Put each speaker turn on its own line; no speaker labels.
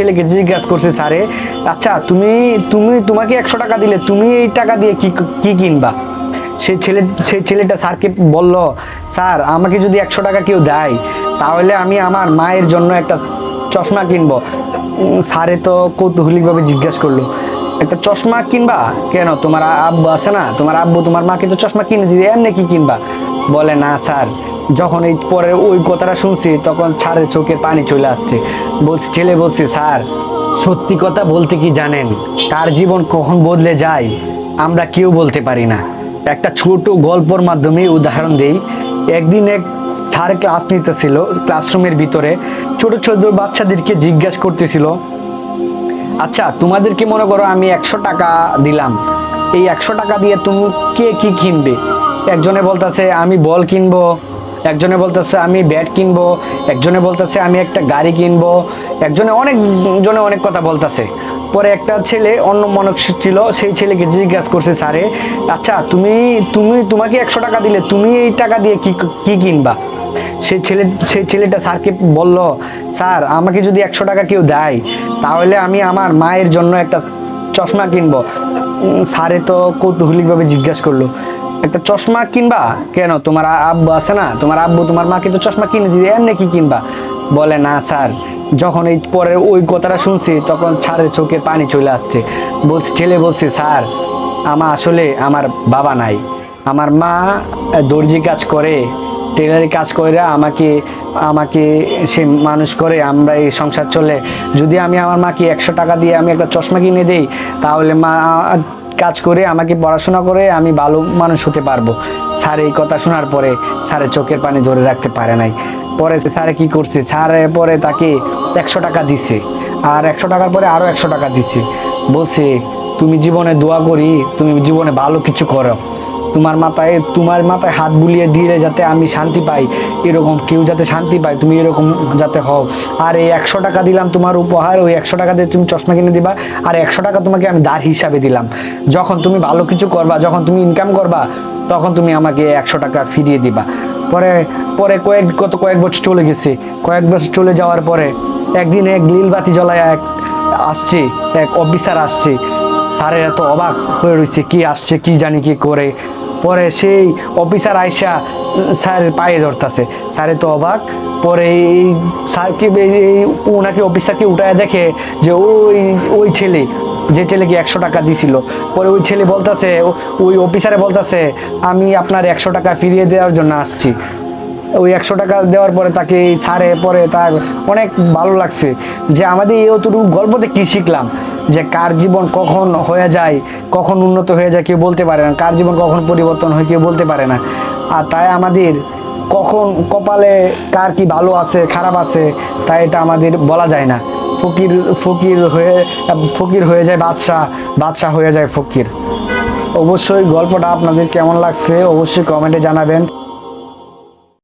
ছেলেকে জিজ্ঞাসা করছে, স্যারে আচ্ছা তুমি তুমি তোমাকে একশো টাকা দিলে, তুমি এই টাকা দিয়ে কি কিনবা? সেই ছেলে সেই ছেলেটা স্যারকে বলল, স্যার, আমাকে যদি একশো টাকা কেউ দেয়, তাহলে আমি আমার মায়ের জন্য একটা চশমা কিনবো। স্যারে তো কৌতূহলিকভাবে জিজ্ঞাসা করল, একটা চশমা কিনবা? কেন? তোমার আব্বু আছে না, তোমার আব্বু তোমার মাকে তো চশমা কিনে দিবে, এমনি কি কিনবা? বলে, না, স্যার যখন এই পরে ওই কথাটা শুনছি, তখন স্যারের চোখের পানি চলে আসছে। বলছি, ছেলে, বলছি, স্যার, সত্যি কথা বলতে কি জানেন? কার জীবন কখন বদলে যায়, আমরা কেউ বলতে পারি না। একটা ছোট গল্পর মাধ্যমে উদাহরণ দেই। একদিন এক স্যার ক্লাস নিতেছিল, ক্লাসরুমের ভিতরে। ছোট ছোট বাচ্চাদেরকে জিজ্ঞাসা করতেছিল আচ্ছা তোমাদেরকে মনে করো আমি একশো টাকা দিলাম। এই একশো টাকা দিয়ে তুমি কে কি কিনবে? একজনে বলতেছে, আমি বল কিনবো। একজনে বলতেছে, আমি ব্যাট কিনবো। একজনে বলতেছে, আমি একটা গাড়ি কিনবো। একজনে অনেক জনে অনেক কথা বলতেছে। পরে একটা ছেলে অন্য মনক ছিল, সেই ছেলেকে জিজ্ঞাসা করছে, স্যারে আচ্ছা তুমি তুমি, তোমাকে একশো টাকা দিলে তুমি এই টাকা দিয়ে কি কি কিনবা? সেই ছেলে, সেই ছেলেটা স্যারকে বলল, স্যার, আমাকে যদি একশো টাকা কেউ দেয়, তাহলে আমি আমার মায়ের জন্য একটা চশমা কিনবো। স্যারে তো কৌতূহলিকভাবে জিজ্ঞাসা করল একটা চশমা কিনবা? কেন? তোমার আব্বু আছে না? তোমার আব্বু তোমার মাকে তো চশমা কিনে দিবে, এমনি কি কিনবা? বলে, না, স্যার। যখন এই পরে ওই কথাটা শুনছি, তখন স্যারের চোখে পানি চলে আসছে। বলছি, ছেলে, বলছি, স্যার আমার আসলে আমার বাবা নাই। আমার মা দর্জি কাজ করে, টেলারি কাজ করে, আমাকে আমাকে সে মানুষ করে, আমরা এই সংসার চলে। যদি আমি আমার মাকে একশো টাকা দিয়ে আমি একটা চশমা কিনে দিই, তাহলে মা কাজ করে, আমাকে পড়াশোনা করে আমি ভালো মানুষ হতে পারব। স্যার এই কথা শোনার পরে স্যারের চোখের পানি ধরে রাখতে পারে নাই। পরে স্যারে কি করছে, স্যারে পরে তাকে একশো টাকা দিছে। আর একশো টাকার পরে আরও একশো টাকা দিছে। বসে তুমি জীবনে দোয়া করি, তুমি জীবনে ভালো কিছু করো। তোমার মাথায় তোমার মাথায় হাত বুলিয়ে দিয়ে যাতে আমি শান্তি পাই, এরকম কেউ যাতে শান্তি পায়, তুমি এরকম যাতে হও। আর এই একশো টাকা দিলাম তোমার উপহার, ওই একশো টাকা দিয়ে তুমি চশমা কিনে দিবা, আর একশো টাকা তোমাকে আমি দার হিসাবে দিলাম। যখন তুমি ভালো কিছু করবা, যখন তুমি ইনকাম করবা, তখন তুমি আমাকে একশো টাকা ফিরিয়ে দিবা। পরে পরে কয়েক, গত কয়েক বছর চলে গেছে। কয়েক বছর চলে যাওয়ার পরে একদিন এক লীলবাতি জ্বলায় এক আসছে, এক অফিসার আসছে। স্যারের এত অবাক হয়ে রয়েছে কি আসছে কি জানি কি করে। পরে সেই অফিসার আইসা উম, স্যারের পায়ে ধরতেছে। স্যারে তো অবাক। পরে এই স্যারকে এই ওনাকে অফিসারকে উঠায় দেখে যে ওই ওই ছেলে যে ছেলেকে একশো টাকা দিছিল। পরে ওই ছেলে বলতেছে ওই অফিসারে বলতেছে আমি আপনার একশো টাকা ফিরিয়ে দেওয়ার জন্য আসছি। ওই একশো টাকা দেওয়ার পরে তাকে ছাড়ে পরে তার অনেক ভালো লাগছে যে আমাদের এই অতটুকু গল্পতে কী শিখলাম? যে কার জীবন কখন হয়ে যায়, কখন উন্নত হয়ে যায় কেউ বলতে পারে না, কার জীবন কখন পরিবর্তন হয় কেউ বলতে পারে না। আর তাই আমাদের কখন কপালে কার কি ভালো আছে, খারাপ আছে, তাই এটা আমাদের বলা যায় না। ফকির ফকির হয়ে ফকির হয়ে যায় বাদশাহ বাদশাহ হয়ে যায় ফকির। অবশ্যই গল্পটা আপনাদের কেমন লাগছে অবশ্যই কমেন্টে জানাবেন।